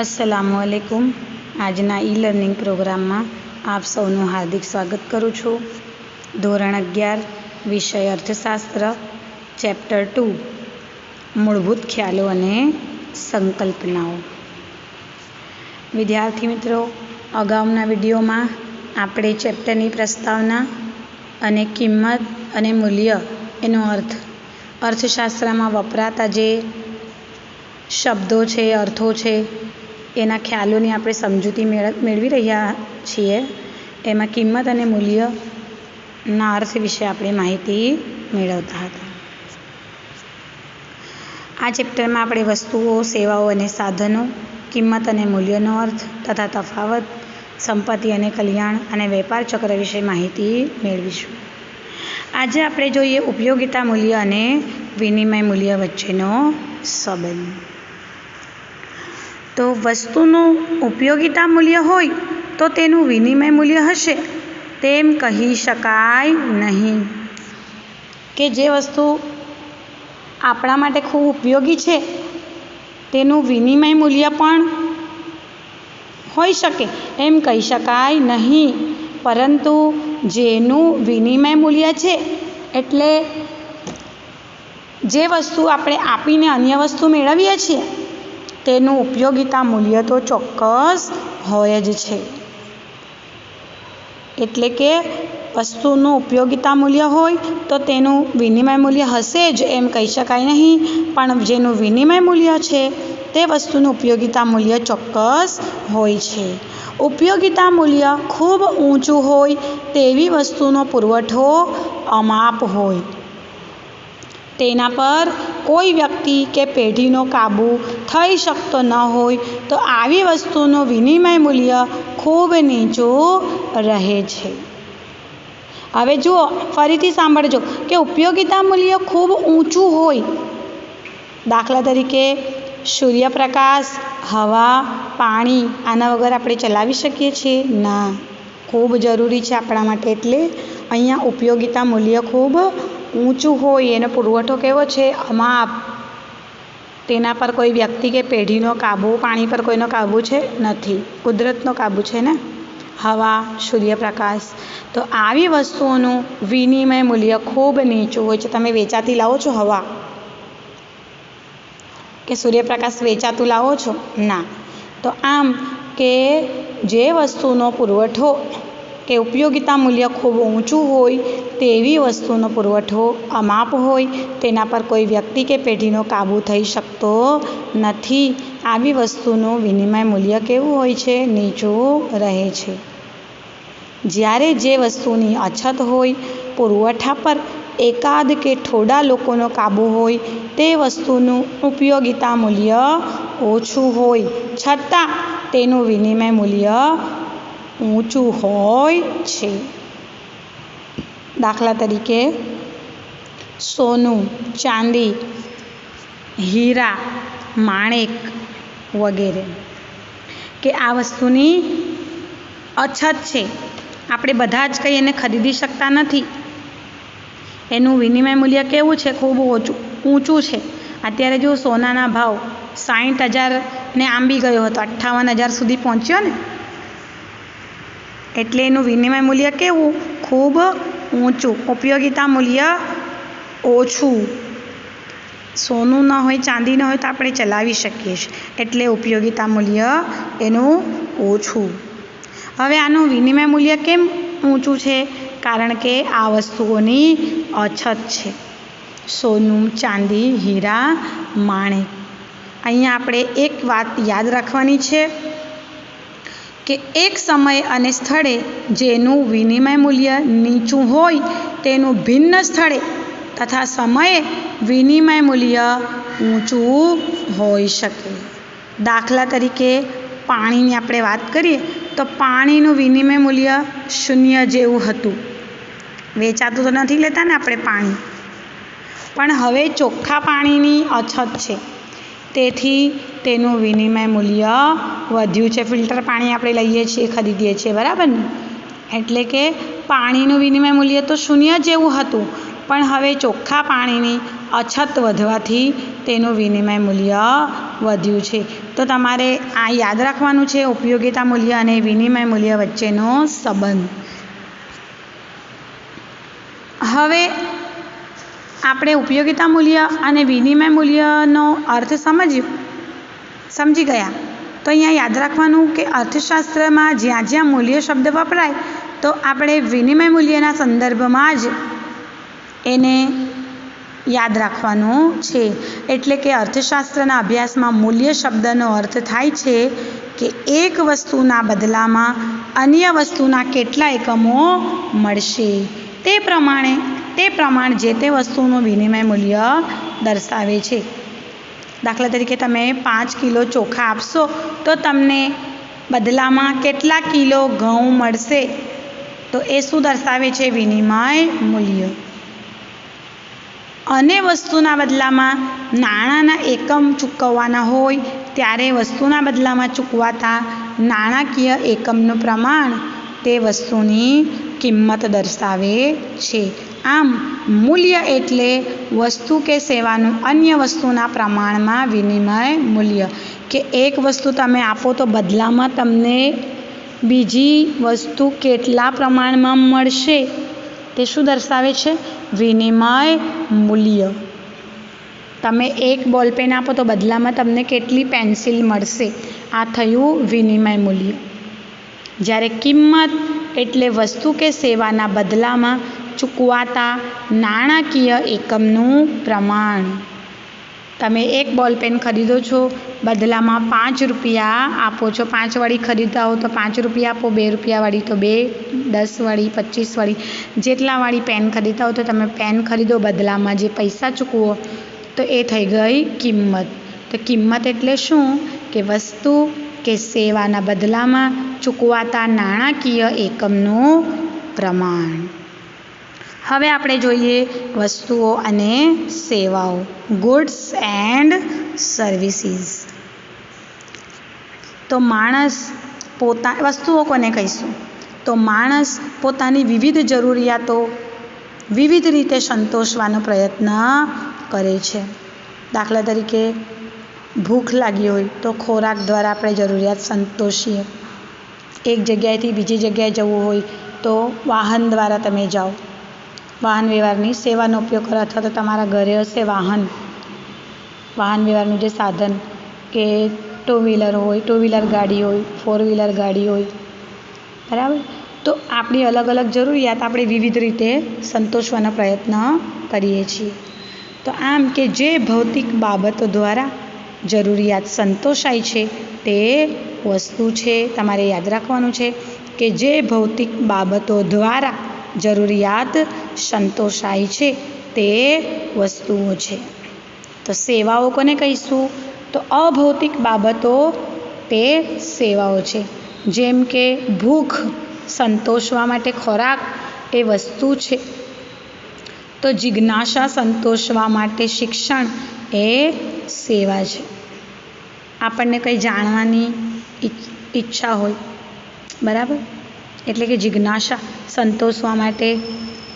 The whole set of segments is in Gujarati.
અસલામુ અલૈકુમ આજના ઈ લર્નિંગ પ્રોગ્રામમાં આપ સૌનું હાર્દિક સ્વાગત કરું છું. ધોરણ અગિયાર, વિષય અર્થશાસ્ત્ર, ચેપ્ટર ટુ. મૂળભૂત ખ્યાલો અને સંકલ્પનાઓ. વિદ્યાર્થી મિત્રો, અગાઉના વિડીયોમાં આપણે ચેપ્ટરની પ્રસ્તાવના અને કિંમત અને મૂલ્ય એનો અર્થ અર્થશાસ્ત્રમાં વપરાતા જે શબ્દો છે, અર્થો છે એના ખ્યાલોની આપણે સમજૂતી મેળવી રહ્યા છીએ. એમાં કિંમત અને મૂલ્યના અર્થ વિશે આપણે માહિતી મેળવતા હતા. આ ચેપ્ટરમાં આપણે વસ્તુઓ, સેવાઓ અને સાધનો, કિંમત અને મૂલ્યનો અર્થ તથા તફાવત, સંપત્તિ અને કલ્યાણ અને વેપાર ચક્ર વિશે માહિતી મેળવીશું. આજે આપણે જોઈએ ઉપયોગિતા મૂલ્ય અને વિનિમય મૂલ્ય વચ્ચેનો સંબંધ. તો વસ્તુનું ઉપયોગિતા મૂલ્ય હોય તો તેનું વિનિમય મૂલ્ય હશે. તેમ કહી શકાય નહીં. કે જે વસ્તુ આપણા માટે ખૂબ ઉપયોગી છે, તેનું વિનિમય મૂલ્ય પણ હોઈ શકે, એમ કહી શકાય નહીં. પરંતુ જેનું વિનિમય મૂલ્ય છે, એટલે જે વસ્તુ આપણે આપીને અન્ય વસ્તુ મેળવીએ છીએ તેનું ઉપયોગિતા મૂલ્ય તો ચોક્કસ હોય જ છે. એટલે કે વસ્તુનું ઉપયોગિતા મૂલ્ય હોય તો તેનું વિનિમય મૂલ્ય હશે જ એમ કહી શકાય નહીં. પણ જેનું વિનિમય મૂલ્ય છે તે વસ્તુનું ઉપયોગિતા મૂલ્ય ચોક્કસ હોય છે. ઉપયોગિતા મૂલ્ય ખૂબ ઊંચું હોય તેવી વસ્તુનો પુરવઠો અમાપ હોય. તેના પર કોઈ વ્યક્તિ કે પેઢીનો કાબુ થઈ શકતો ન હોય, તો આવી વસ્તુનું વિનિમય મૂલ્ય ખૂબ નીચું રહે છે. હવે જુઓ, ફરીથી સાંભળજો કે ઉપયોગિતા મૂલ્ય ખૂબ ઊંચું હોય. દાખલા તરીકે સૂર્યપ્રકાશ, હવા, પાણી આના વગર આપણે ચલાવી શકીએ છીએ? ના. ખૂબ જરૂરી છે આપણા માટે એટલે અહીંયા ઉપયોગિતા મૂલ્ય ખૂબ ઊંચું હોય, એનો પુરવઠો કેવો છે અમાપ તેના પર કોઈ વ્યક્તિ કે પેઢીનો કાબૂ, પાણી પર કોઈનો કાબૂ છે નથી. કુદરતનો કાબૂ છે ને? હવા, સૂર્યપ્રકાશ. તો આવી વસ્તુઓનું વિનિમય મૂલ્ય ખૂબ નીચું હોય છે. તમે વેચાતી લાવો છો હવા? કે સૂર્યપ્રકાશ વેચાતું લાવો છો? ના. તો આમ કે જે વસ્તુનો પુરવઠો કે ઉપયોગિતા મૂલ્ય ખૂબ ઊંચું હોય તેવી વસ્તુનો પુરવઠો અમાપ હોય, તેના પર કોઈ વ્યક્તિ કે પેઢીનો કાબૂ થઈ શકતો નથી. આવી વસ્તુનું વિનિમય મૂલ્ય કેવું હોય છે? નીચું રહે છે. જ્યારે જે વસ્તુની અછત હોય, પુરવઠા પર એકાદ કે થોડા લોકોનો કાબૂ હોય, તે વસ્તુનું ઉપયોગિતા મૂલ્ય ઓછું હોય. છતાં તેનું વિનિમય મૂલ્ય ઊંચું હોય છે. દાખલા તરીકે, સોનું, ચાંદી, હીરા, માણેક વગેરે. કે આ વસ્તુની અછત છે. આપણે બધા જ કંઈ એને ખરીદી શકતા નથી. એનું વિનિમય મૂલ્ય કેવું છે? ખૂબ ઓછું, ઊંચું છે. અત્યારે જો સોનાના ભાવ સાઠ હજારને આંબી ગયો હતો, અઠ્ઠાવન હજાર સુધી પહોંચ્યો ને એટલે એનું વિનિમય મૂલ્ય કેવું? ખૂબ ઊંચું. ઉપયોગિતા મૂલ્ય ઓછું. સોનું ન હોય, ચાંદી ન હોય તો આપણે ચલાવી શકીએ છીએ. એટલે ઉપયોગિતા મૂલ્ય એનું ઓછું. હવે આનું વિનિમય મૂલ્ય કેમ ઊંચું છે? કારણ કે આ વસ્તુઓની અછત છે. સોનું, ચાંદી, હીરા, માણેક. અહીંયા આપણે એક વાત યાદ રાખવાની છે. કે એક સમયે અને સ્થળે જેનું વિનિમય મૂલ્ય નીચું હોય તેનું ભિન્ન સ્થળે તથા સમયે વિનિમય મૂલ્ય ઊંચું હોઈ શકે. દાખલા તરીકે પાણીની આપણે વાત કરીએ તો પાણીનું વિનિમય મૂલ્ય શૂન્ય જેવું હતું. વેચાતું તો નથી લેતા ને આપણે પાણી. પણ હવે ચોખ્ખા પાણીની અછત છે. તેથી તેનું વિનિમય મૂલ્ય વધ્યું છે. ફિલ્ટર પાણી આપણે લઈએ છીએ, ખરીદીએ છીએ, બરાબર ને? એટલે કે પાણીનું વિનિમય મૂલ્ય તો શૂન્ય જેવું હતું, પણ હવે ચોખ્ખા પાણીની અછત વધવાથી તેનું વિનિમય મૂલ્ય વધ્યું છે. તો તમારે આ યાદ રાખવાનું છે, ઉપયોગિતા મૂલ્ય અને વિનિમય મૂલ્ય વચ્ચેનો સંબંધ. હવે આપણે ઉપયોગિતા મૂલ્ય અને વિનિમય મૂલ્યનો અર્થ સમજ્યું સમજી ગયા. તો અહીંયા યાદ રાખવાનું કે અર્થશાસ્ત્રમાં જ્યાં જ્યાં મૂલ્ય શબ્દ વપરાય, તો આપણે વિનિમય મૂલ્યના સંદર્ભમાં જ એને યાદ રાખવાનું છે. એટલે કે અર્થશાસ્ત્રના અભ્યાસમાં મૂલ્ય શબ્દનો અર્થ થાય છે કે એક વસ્તુના બદલામાં અન્ય વસ્તુના કેટલા એકમો મળશે. તે પ્રમાણે તે પ્રમાણ જે તે વસ્તુનું વિનિમય મૂલ્ય દર્શાવે છે. દાખલા તરીકે તમે પાંચ કિલો ચોખા આપશો, તો તમને બદલામાં કેટલા કિલો ઘઉં મળશે? તો એ શું દર્શાવે છે? વિનિમય મૂલ્ય. અને વસ્તુના બદલામાં નાણાંના એકમ ચૂકવવાના હોય, ત્યારે વસ્તુના બદલામાં ચૂકવાતા નાણાકીય એકમનું પ્રમાણ તે વસ્તુની કિંમત દર્શાવે છે. આમ, મૂલ્ય એટલે વસ્તુ કે સેવાનું અન્ય વસ્તુના પ્રમાણમાં વિનિમય મૂલ્ય. કે એક વસ્તુ તમે આપો તો બદલામાં તમને બીજી વસ્તુ કેટલા પ્રમાણમાં મળશે તે શું દર્શાવે છે? વિનિમય મૂલ્ય. તમે એક બોલપેન આપો તો બદલામાં તમને કેટલી પેન્સિલ મળશે? આ થયું વિનિમય મૂલ્ય. જ્યારે કિંમત એટલે વસ્તુ કે સેવાના બદલામાં ચૂકવાતા નાણાકીય એકમનું પ્રમાણ. તમે એક બોલપેન ખરીદો છો, બદલામાં પાંચ રૂપિયા આપો છો. પાંચવાળી ખરીદતા હો તો પાંચ રૂપિયા આપો, બે રૂપિયાવાળી તો બે દસવાળી પચીસવાળી જેટલાવાળી પેન ખરીદતા હો તો તમે પેન ખરીદો, બદલામાં જે પૈસા ચૂકવો, તો એ થઈ ગઈ કિંમત. તો કિંમત એટલે શું? કે વસ્તુ કે સેવાના બદલામાં ચૂકવાતા નાણાકીય એકમનું પ્રમાણ. હવે આપણે જોઈએ વસ્તુઓ અને સેવાઓ ગુડ્સ એન્ડ સર્વિસીસ તો માણસ પોતા, વસ્તુઓ કોને કહીશું? તો માણસ પોતાની વિવિધ જરૂરિયાતો વિવિધ રીતે સંતોષવાનો પ્રયત્ન કરે છે. દાખલા તરીકે, ભૂખ લાગી હોય તો ખોરાક દ્વારા આપણે જરૂરિયાત સંતોષીએ. એક જગ્યાએથી બીજી જગ્યાએ જવું હોય તો વાહન દ્વારા તમે જાઓ. વાહન વ્યવહારની સેવાનો ઉપયોગ કરો અથવા તો તમારા ઘરે હશે વાહન. વાહન વ્યવહારનું જે સાધન કે ટુ વ્હીલર હોય, ટુ વ્હીલર ગાડી હોય, ફોર વ્હીલર ગાડી હોય, બરાબર? તો આપણી અલગ અલગ જરૂરિયાત આપણે વિવિધ રીતે સંતોષવાનો પ્રયત્ન કરીએ છીએ. તો આમ કે જે ભૌતિક બાબતો દ્વારા જરૂરિયાત સંતોષાય છે તે વસ્તુ છે, તમારે યાદ રાખવાનું છે કે જે ભૌતિક બાબતો દ્વારા જરૂરિયાત સંતોષાય છે તે વસ્તુઓ છે. તો સેવાઓ કોને કહીશું? તો અભૌતિક બાબતો તે સેવાઓ છે. જેમ કે ભૂખ સંતોષવા માટે ખોરાક એ વસ્તુ છે. તો જિજ્ઞાસા સંતોષવા માટે શિક્ષણ એ સેવા છે. આપણને કંઈ જાણવાની ઈચ્છા હોય. બરાબર? એટલે કે જિજ્ઞાસા સંતોષવા માટે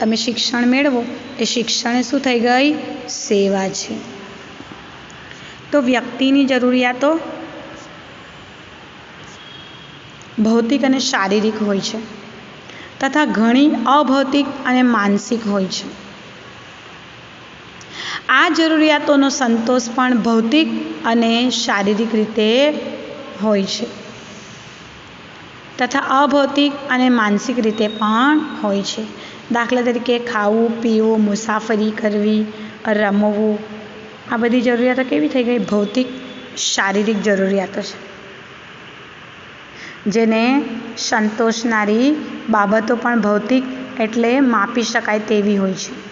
તમે શિક્ષણ મેળવો, એ શિક્ષણ શું થઈ ગઈ? સેવા છે. તો વ્યક્તિની જરૂરિયાતો ભૌતિક અને શારીરિક હોય છે તથા ઘણી અભૌતિક અને માનસિક હોય છે. આ જરૂરિયાતોનો સંતોષ પણ ભૌતિક અને શારીરિક રીતે હોય છે. તથા અભૌતિક અને માનસિક રીતે પણ હોય છે. દાખલા તરીકે ખાવું, પીવું, મુસાફરી કરવી, રમવું, આ બધી જરૂરિયાતો કેવી થઈ ગઈ? ભૌતિક, શારીરિક જરૂરિયાતો છે. જેને સંતોષનારી બાબતો પણ ભૌતિક એટલે માપી શકાય તેવી હોય છે.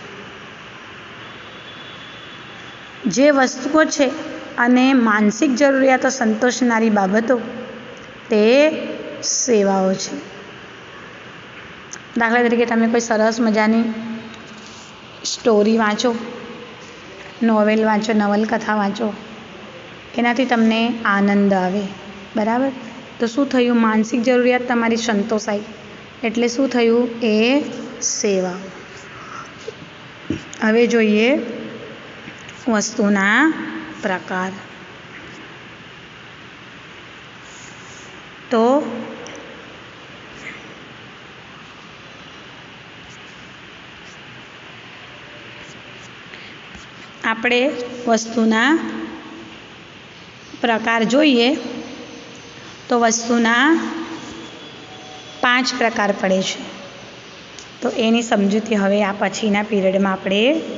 જે વસ્તુઓ છે અને માનસિક જરૂરિયાતો સંતોષનારી બાબતો, તે સેવાઓ છે. દાખલા તરીકે તમે કોઈ સરસ મજાની સ્ટોરી વાંચો નોવેલ વાંચો, નવલકથા વાંચો, એનાથી તમને આનંદ આવે. બરાબર? તો શું થયું? માનસિક જરૂરિયાત તમારી સંતોષાઈ એટલે શું થયું? એ સેવા. હવે જોઈએ વસ્તુના પ્રકાર. તો આપણે વસ્તુના પ્રકાર જોઈએ તો વસ્તુના પાંચ પ્રકાર પડે છે. તો એની સમજૂતી હવે આ પછીના પિરિયડમાં આપણે